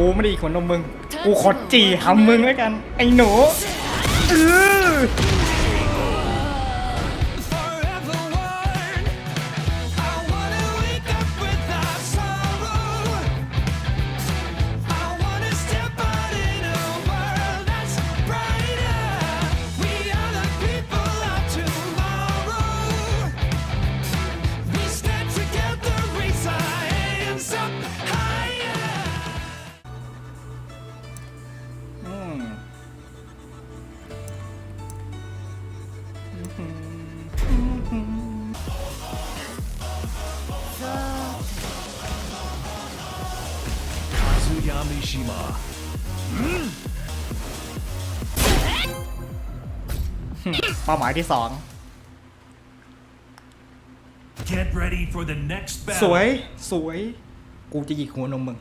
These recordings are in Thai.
กูไม่ได้อีกคนนมมึง กูขอจีหำมึงแล้วกัน ไอ้หนูเออ Kazuyamishima. เป้าหมายที่สอง Get ready for the next ส battle. วย สวย กูจะหยิกหัวนมมึง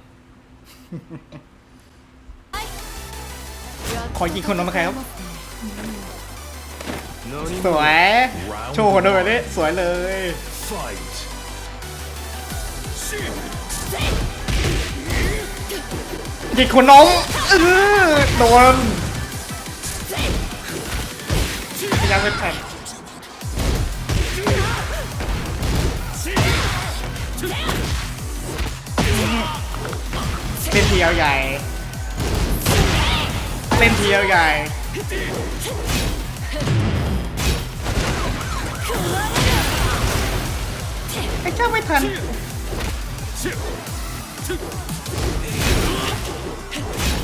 ขอหยิกหัวนมมาใครครับ สวย โชว์หัวนมแบบนี้สวยเลย Fight. หยิกหัวนมเออโดนพยายามเป็นแผ่นเล่นเทียวใหญ่ เล่นเทียวใหญ่ไอ้เจ้าไม่ทัน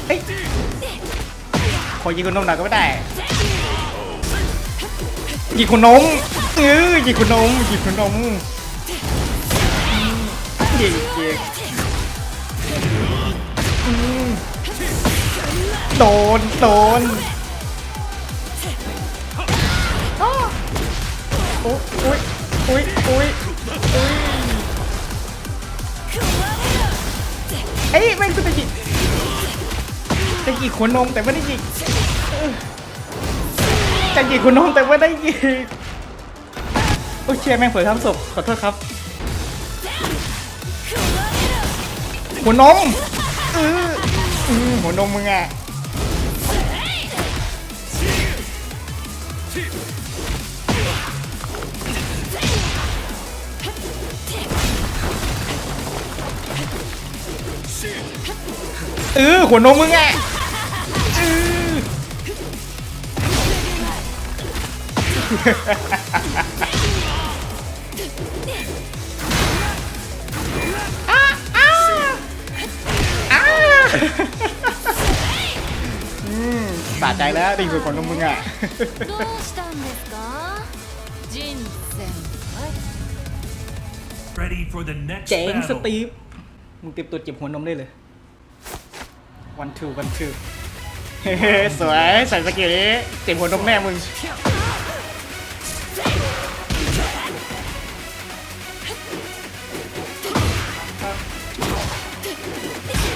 เอ้ยขอยิงคนนมหน่อยก็ไม่ได้ยิงคนนมเออยิงคนนมยิงคนนมยิงยิงอืมโดนโดนอ้อโอ้อุ้ยอุ้ยอุ้ยอุ้ยเอ้ยแม่งจะไปยิง จะหยิกหัวนมแต่ไม่ได้หยิกจะหยิกหัวนมแต่ไม่ได้หยิกโอ้ยเชียแม่งเผยทำศพขอโทษครับหัวนมเอออือหัวนมมึงอะเออหัวนมมึงอะ สะใจแล้วดิ่งสุคนของมึงอะเจ๋งสตีฟมึงเตรียมตัวเจ็บหัวนมได้เลยวันทูวันทูสวยใส่สกิลนี้เจ็บหัวนมแม่มึง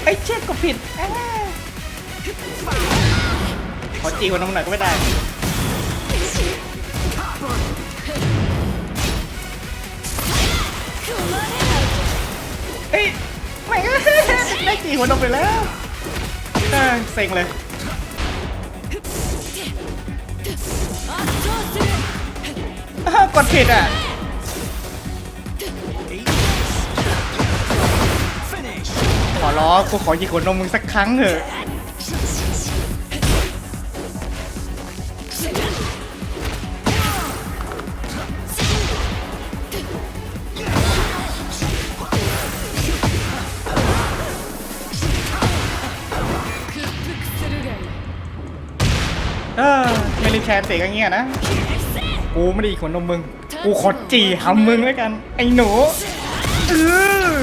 อ้เช็ดก็ผิดเอ้ยขอจีหัวนมหน่อยก็ไม่ได้เอ้ยไม่ได้จีหัวนมไปแล้วเอ้เซ็งเลยอ้าวกดผิดอะ ร้องกูขอหยิกหัวนมมึงสักครั้งเถอะเออไม่รีแคนเตะกันเงี้ยนะ กูไม่ได้อีกคนนมมึง กูขอจีหำมึงแล้วกัน ไอ้หนูเออ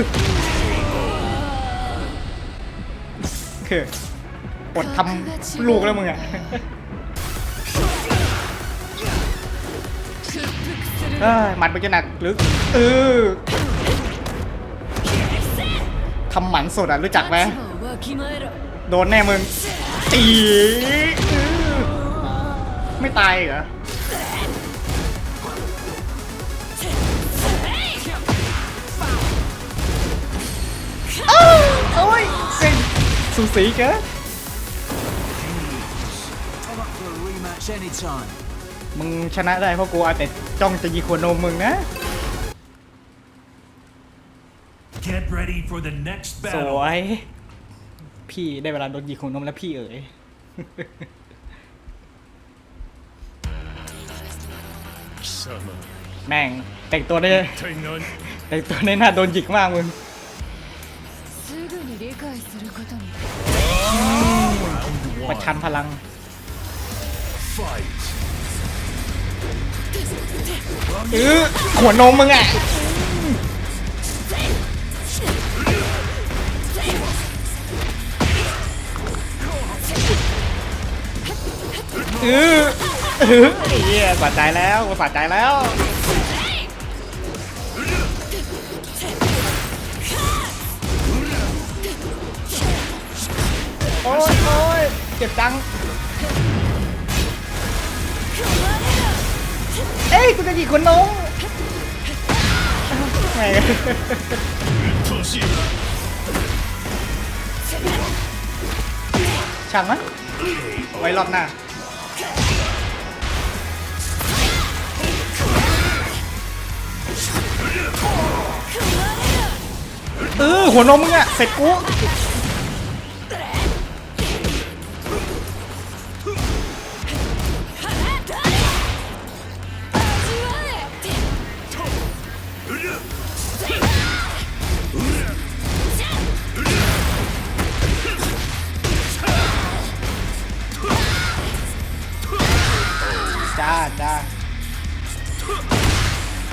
คืออดทำลูกแล้วมึงอะหมัดมันจะหนักหรืออทำหมันสดอะรู้จักไหมโดนแน่มึงตีไม่ตายเหรอโอ้ย สูสีเกินมึงชนะได้เพราะกูเอาแต่จ้องจะยิงขวนมมึงนะ Get ready for the next ส battle. วย พี่ได้เวลาโดนยิงขวนมแล้วพี่เอ๋ยแม่งแต่งตัวได้แต่งตัวได้หน้าโดนหยิกมากมึง ประชัน one. พลัง Fight. เออขวดนมมึงอะเออเออไอ้เหี้ยสะใจแล้วกูสะใจแล้ว โอ้ยโอ้ยเจ็บจัง เอ้ยกูจะหยิกคนนมแหมช่างมั้ยไว้รอบหน้าเออหัวนมมึงอะเสร็จกู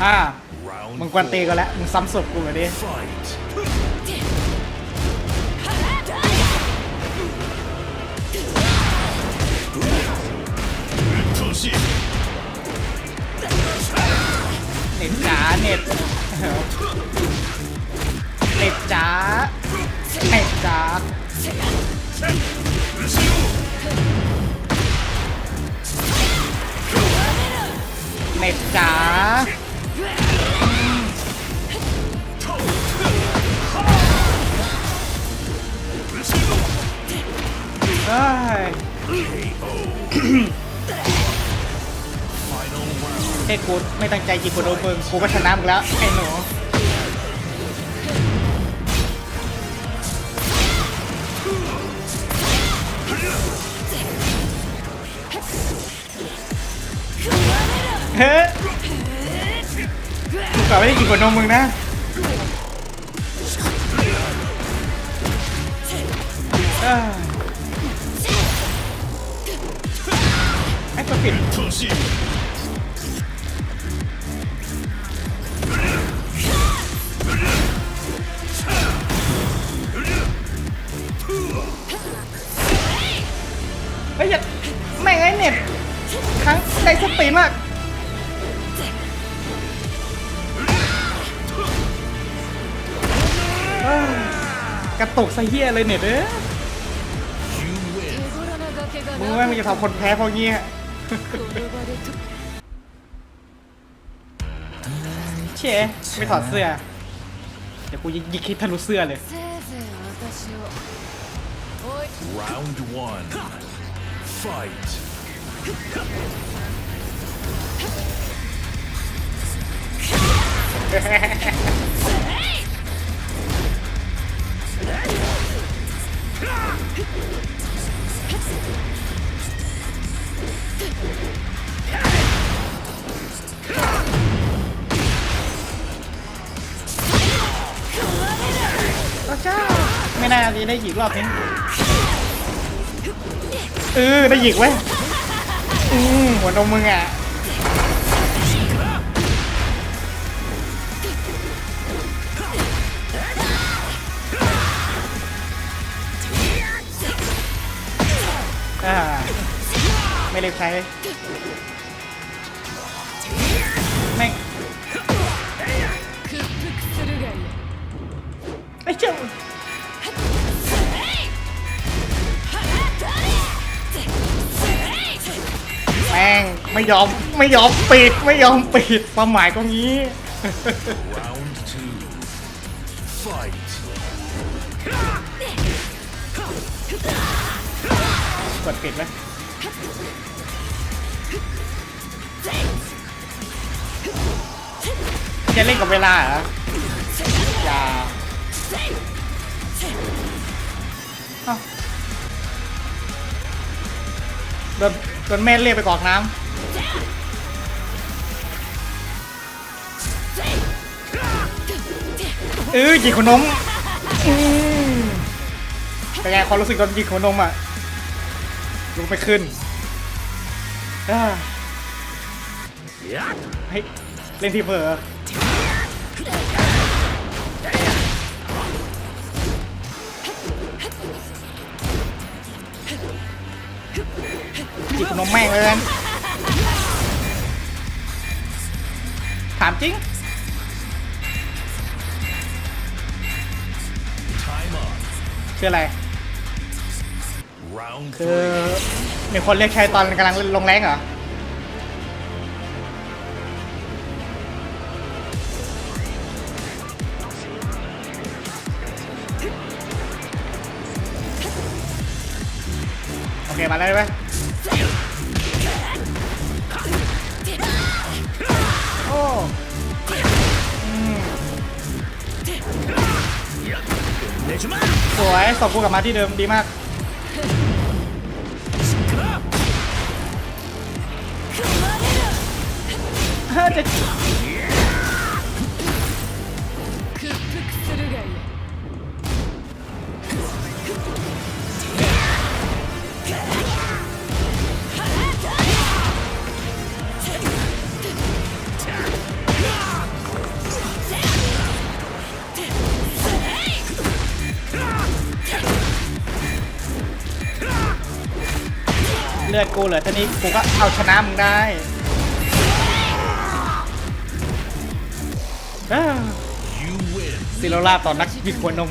อ่ามึงกวนตีกันแล้วมึงซ้ำศพกูมาดิเน็ตจ๋าเน็ตเน็ตจ๋าเน็ตจ๋าเน็ตจ๋า เฮ้กูไม่ตั้งใจยิงกูโดนมึงกูก็ชนะมึงแล้วไอ้หนูเฮ้ยกูกลับไม่ได้ยิงกูโดนมึงนะ ตกซะเฮียเลยเน็ตเอ้ยมึงว่ามึงจะทำคนแพ้เพราะเงี้ยเชไม่ถอดเสื้อ เดี๋ยวกูยิงคิดทะลุเสื้อเลย Round one Fight เไม่น่าจะได้หยิกรอบนี้เออได้หยิกเว้ยอืมหัวนมมึงอะ ไม่เล็กใช่ไลยแม่ไอ้เจ้าแม่งไม่ยอมไม่ยอมปิดไม่ยอมปิดความหมายก็งี้ กดปิดไหมจะเล่นกับเวลาเหรออย่าโดนโดนแม่เรียกไปกรอกน้ำเออหยิกขนมอืมเป็นไงความรู้สึกตอนยิกขนมอะ ลุกไปขึ้นอ่าเฮ้ยเล่นทีเผลอหยิกขนมแม่งเลย ถามจริง Time up. คืออะไร คือมีคนเรียกใช้ตอนกำลังลงแรงเหรอโอเคมาแล้วไหมโอ้สวยส่งกูกลับมาที่เดิมดีมาก ถ้าจะเลือดกูเหรอตอนนี้กูก็เอาชนะมึงได้ ซิโรล่าต่อนักบิดหัวนม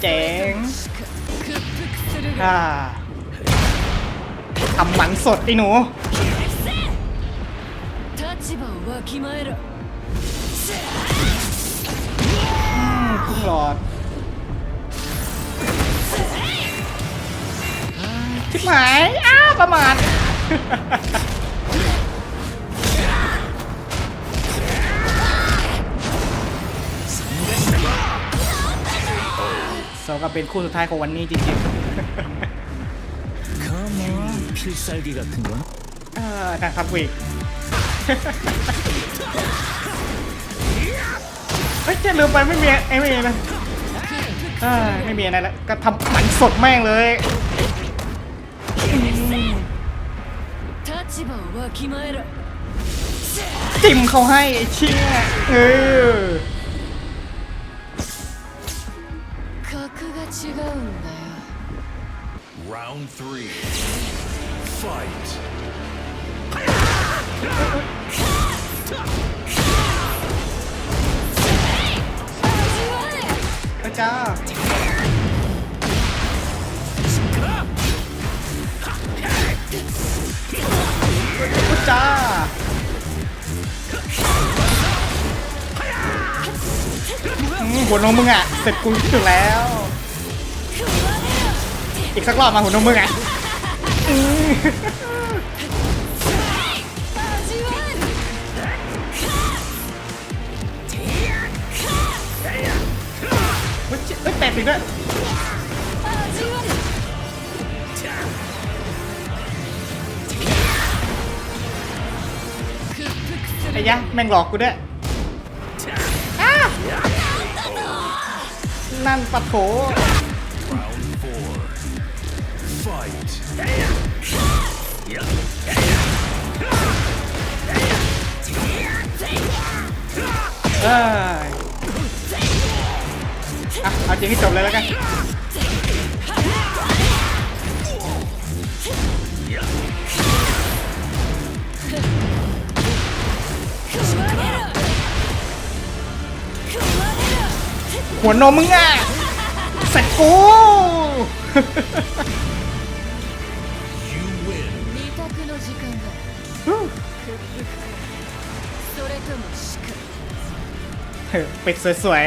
เจ๋งทำหมันสดไอ้หนูขึ้นหลอดชิบหายอ้าประมาท สมก็เป็นคู่สุดท้ายของวันนี้จริงๆ필살기같은건การทำวีเฮ้ยจะลืมไปไม่มีไอ้ไม่มีนะไม่มีอะไรละก็ทำหมันสดแม่งเลยจิ้มเขาให้ไอ้เชี่ยเออ 違うんだよ Round three. Fight. พระเจ้าพระเจ้าอืมหัวนมมึงอ่ะ เสร็จกูถึงแล้ว อีกสักรอบมาหุ่นมมึงไงเฮ้ยแตกอีด้วยไอ้ยะแม่งหลอกกูด้วยนั่นปัดโถ เอ้ยอะเอาจริงให้จบเลยแล้วกันหัวนมมึงอะเสร็จกู ปิดสวย